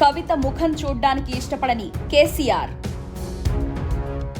కవిత ముఖం చూడ్డానికి ఇష్టపడని కేసీఆర్.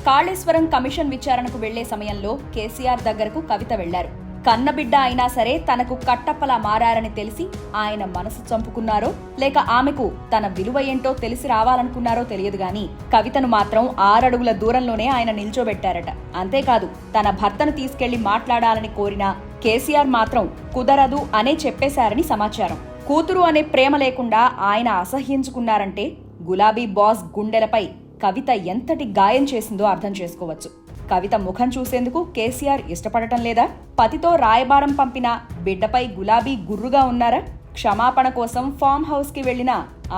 కాళేశ్వరం కమిషన్ విచారణకు వెళ్ళే సమయంలో కేసీఆర్ దగ్గరకు కవిత వెళ్ళారు. కన్నబిడ్డ అయినా సరే తనకు కట్టప్పలా మారారని తెలిసి ఆయన మనసు చంపుకున్నారో లేక ఆమెకు తన విలువ ఏంటో తెలిసి రావాలనుకున్నారో తెలియదు గాని కవితను మాత్రం ఆరడుగుల దూరంలోనే ఆయన నిల్చోబెట్టారట. అంతేకాదు తన భర్తను తీసుకెళ్ళి మాట్లాడాలని కోరిన కేసీఆర్ మాత్రం కుదరదు అనే చెప్పేశారని సమాచారం. కూతురు అనే ప్రేమ లేకుండా ఆయన అసహ్యించుకున్నారంటే గులాబీ బాస్ గుండెలపై కవిత ఎంతటి గాయం చేసిందో అర్థం చేసుకోవచ్చు. కవిత ముఖం చూసేందుకు కేసీఆర్ ఇష్టపడటం లేదా? పతితో రాయబారం పంపిన బిడ్డపై గులాబీ గుర్రుగా ఉన్నారా? క్షమాపణ కోసం ఫామ్ హౌస్కి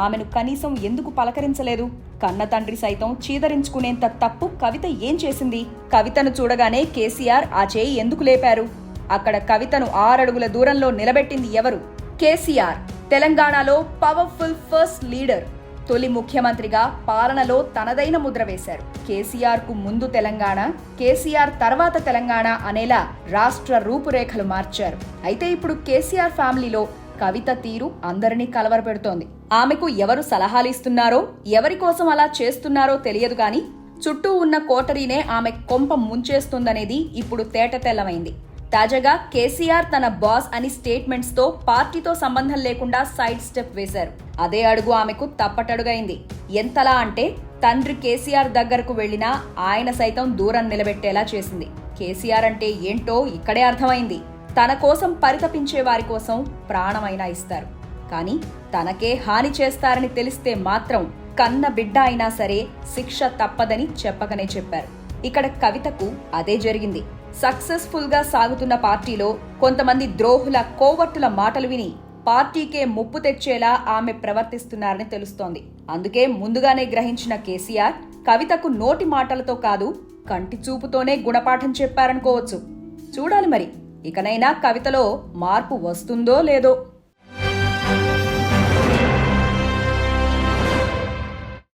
ఆమెను కనీసం ఎందుకు పలకరించలేదు? కన్న తండ్రి సైతం చీదరించుకునేంత తప్పు కవిత ఏం చేసింది? కవితను చూడగానే కేసీఆర్ ఆ చేయి ఎందుకు లేపారు? అక్కడ కవితను ఆరడుగుల దూరంలో నిలబెట్టింది ఎవరు? కేసీఆర్ తెలంగాణలో పవర్ఫుల్ ఫస్ట్ లీడర్ తొలి ముఖ్యమంత్రిగా పాలనలో తనదైన ముద్ర వేశారు. కేసీఆర్కు ముందు తెలంగాణ కేసీఆర్ తర్వాత తెలంగాణ అనేలా రాష్ట్ర రూపురేఖలు మార్చారు. అయితే ఇప్పుడు కేసీఆర్ ఫ్యామిలీలో కవిత తీరు అందరినీ కలవరపెడుతోంది. ఆమెకు ఎవరు సలహాలు ఇస్తున్నారో ఎవరి కోసం అలా చేస్తున్నారో తెలియదు గాని చుట్టూ ఉన్న కోటరీనే ఆమె కొంప ముంచేస్తుందనేది ఇప్పుడు తేట తెల్లమైంది. తాజాగా కేసీఆర్ తన బాస్ అని స్టేట్మెంట్స్తో పార్టీతో సంబంధం లేకుండా సైడ్ స్టెప్ వేశారు. అదే అడుగు ఆమెకు తప్పటడుగైంది. ఎంతలా అంటే తండ్రి కేసీఆర్ దగ్గరకు వెళ్ళినా ఆయన సైతం దూరం నిలబెట్టేలా చేసింది. కేసీఆర్ అంటే ఏంటో ఇక్కడే అర్థమైంది. తన కోసం పరితపించే వారి కోసం ప్రాణమైనా ఇస్తారు. కానీ తనకే హాని చేస్తారని తెలిస్తే మాత్రం కన్న బిడ్డ అయినా సరే శిక్ష తప్పదని చెప్పకనే చెప్పారు. ఇక్కడ కవితకు అదే జరిగింది. సక్సెస్ఫుల్గా సాగుతున్న పార్టీలో కొంతమంది ద్రోహుల కోవట్టుల మాటలు విని పార్టీకే ముప్పు తెచ్చేలా ఆమె ప్రవర్తిస్తున్నారని తెలుస్తోంది. అందుకే ముందుగానే గ్రహించిన కేసీఆర్ కవితకు నోటి మాటలతో కాదు కంటి చూపుతోనే గుణపాఠం చెప్పారనుకోవచ్చు. చూడాలి మరి ఇకనైనా కవితలో మార్పు వస్తుందో లేదో.